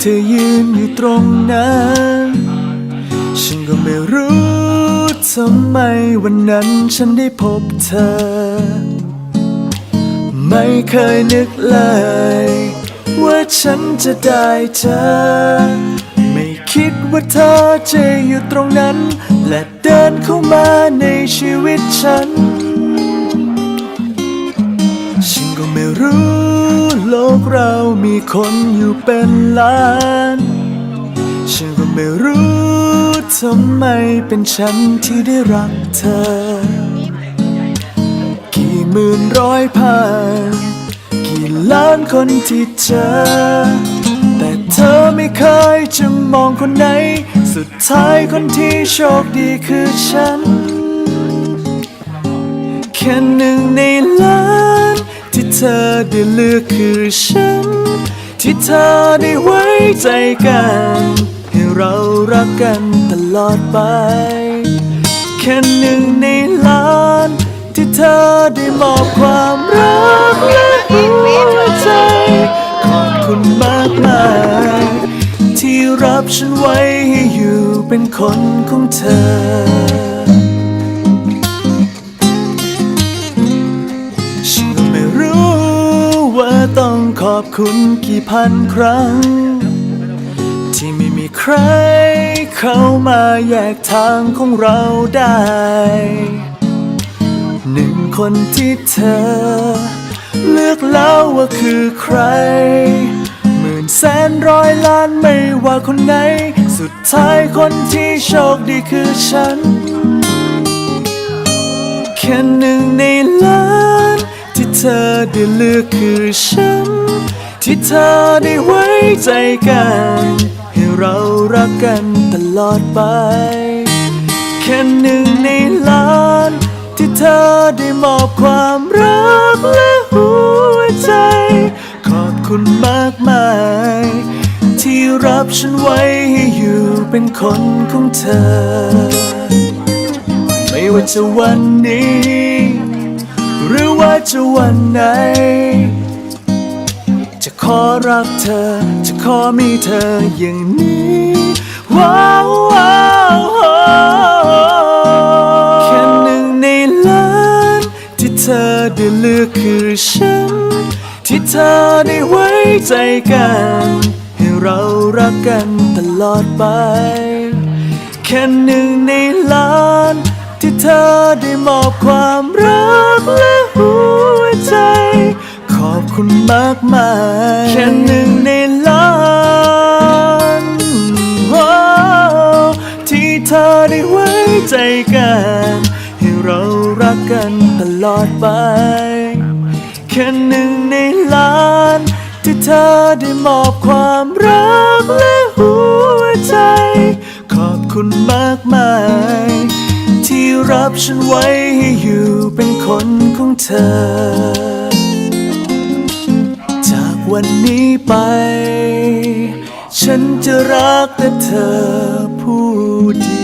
เธอยืนอยู่ตรงนั้น ฉันก็ไม่รู้ทำไมวันนั้นฉันได้พบเธอ ไม่เคยนึกเลย ว่าฉันจะได้เจอไม่คิดว่าเธอจะอยู่ตรงนั้น และเดินเข้ามาในชีวิตฉัน ฉันก็ไม่รู้ โลกเรามีคนอยู่เป็นล้าน ฉันก็ไม่รู้ทำไมเป็นฉันที่ได้รักเธอ กี่หมื่นร้อยพันกี่ล้านคนที่เจอ แต่เธอไม่เคยจะมองคนไหน สุดท้ายคนที่โชคดีคือฉัน แค่หนึ่งในล้าน ธอได้เลือกคือฉัน ที่เธอได้ไว้ใจกัน ให้เรารักกันตลอดไป แค่หนึ่งในล้าน ที่เธอได้มอบความรักและหัวใจ ขอบคุณมากมาย ที่รับฉันไว้ให้อยู่เป็นคนของเธอ ขอบคุณกี่พันครั้ง ที่ไม่มีใครเข้ามาแยกทางของเราได้ หนึ่งคนที่เธอ เลือกแล้วว่าคือใคร หมื่นแสนร้อยล้านไม่ว่าคนไหน สุดท้ายคนที่โชคดีคือฉัน แค่หนึ่งในล้าน ได้เลือกคือฉัน ที่เธอได้ไว้ใจกัน ให้เรารักกันตลอดไป แค่หนึ่งในล้าน ที่เธอได้มอบความรักและหัวใจ ขอบคุณมากมาย ที่รับฉันไว้ให้อยู่เป็นคนของเธอ ไม่ว่าจะวันนี้ จะวันไหน จะขอรักเธอ จะขอมีเธออย่างนี้ ว้าวว้าวแค่หนึ่งในล้านที่เธอได้เลือกคือฉัน ที่เธอได้ไว้ใจกัน ให้เรารักกันตลอดไป แค่หนึ่งในล้านที่เธอได้มอบความรัก มากมายแค่หนึ่งในล้านที่เธอได้ไว้ใจกัน ให้เรารักกันตลอดไป แค่หนึ่งในล้าน ที่เธอได้มอบความรักและหัวใจ ขอบคุณมากมาย ที่รับฉันไว้ให้อยู่เป็นคนของเธอ วันนี้ไป ฉันจะรักแต่เธอผู้เดียว